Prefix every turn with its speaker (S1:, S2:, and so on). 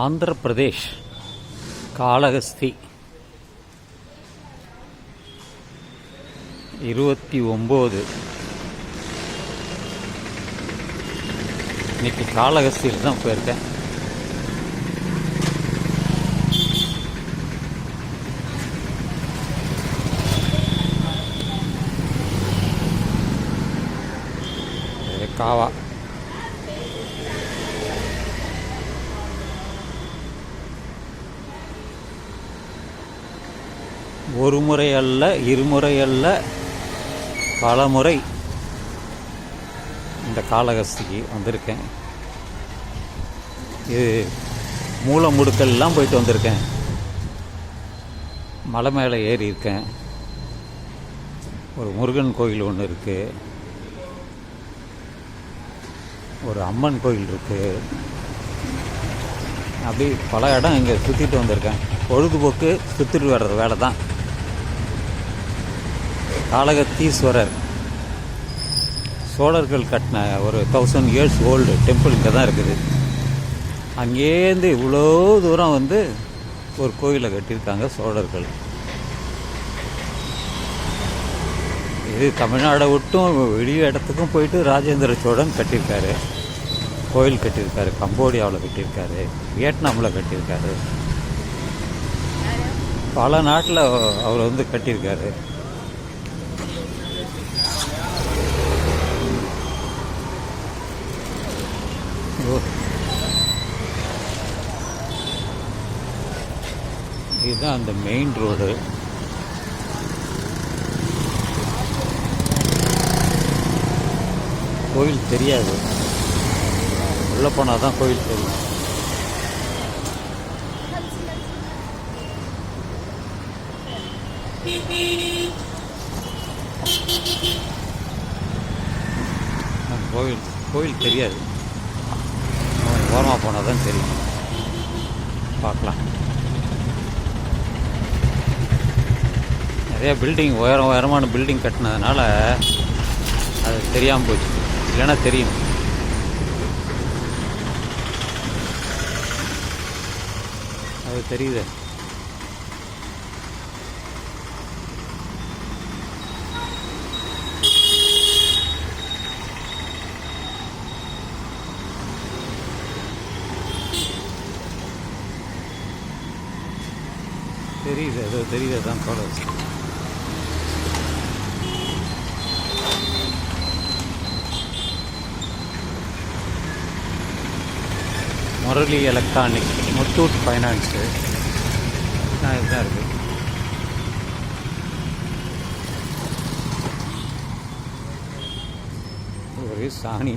S1: ஆந்திர பிரதேஷ் காளஹஸ்தி. இருபத்தி ஒம்பது. இன்னைக்கு காளஹஸ்தியில் தான் போயிருக்கேன். காவா. ஒரு முறை அல்ல இருமுறை அல்ல பல முறை இந்த காலகஸ்திக்கு வந்திருக்கேன். இது மூல முடுக்கெல்லாம் போயிட்டு வந்திருக்கேன். மலை மேலே ஏறி இருக்கேன். ஒரு முருகன் கோயில் ஒன்று இருக்குது ஒரு அம்மன் கோயில் இருக்குது அப்படி பல இடம் இங்கே சுற்றிட்டு வந்திருக்கேன். பொழுதுபோக்கு சுற்றிட்டு வர்றது வேலை தான் காலகத்தீஸ்வரர் சோழர்கள் கட்டின ஒரு தௌசண்ட் இயர்ஸ் ஓல்டு டெம்பிள் இங்கே தான் இருக்குது. அங்கேருந்து இவ்வளோ தூரம் வந்து ஒரு கோயிலை கட்டியிருக்காங்க சோழர்கள். இது தமிழ்நாடை விட்டும் வெளி இடத்துக்கும் போயிட்டு ராஜேந்திர சோழன் கட்டியிருக்காரு. கோயில் கட்டியிருக்காரு கம்போடியாவில் கட்டியிருக்காரு வியட்நாமில் கட்டியிருக்காரு. பல நாட்டில் அவர் வந்து கட்டியிருக்காரு. இதுதான் அந்த மெயின் ரோடு கோயில் தெரியாது. உள்ளே போனால் தான் கோயில் தெரியும். கோவில் கோயில் தெரியாது. ஓரமாக போனால் தான் தெரியும். பார்க்கலாம். நிறைய பில்டிங் உயரம் உயரமான பில்டிங் கட்டினதுனால அது தெரியாமல் போச்சு. இல்லைன்னா தெரியும். அது தெரியுது. தெரியுது அது தெரியுது தான் தொடர் முரளி எலக்ட்ரானிக் முத்தூட் ஃபைனான்ஸு இதுதான் இருக்குது ஒரே சாணி.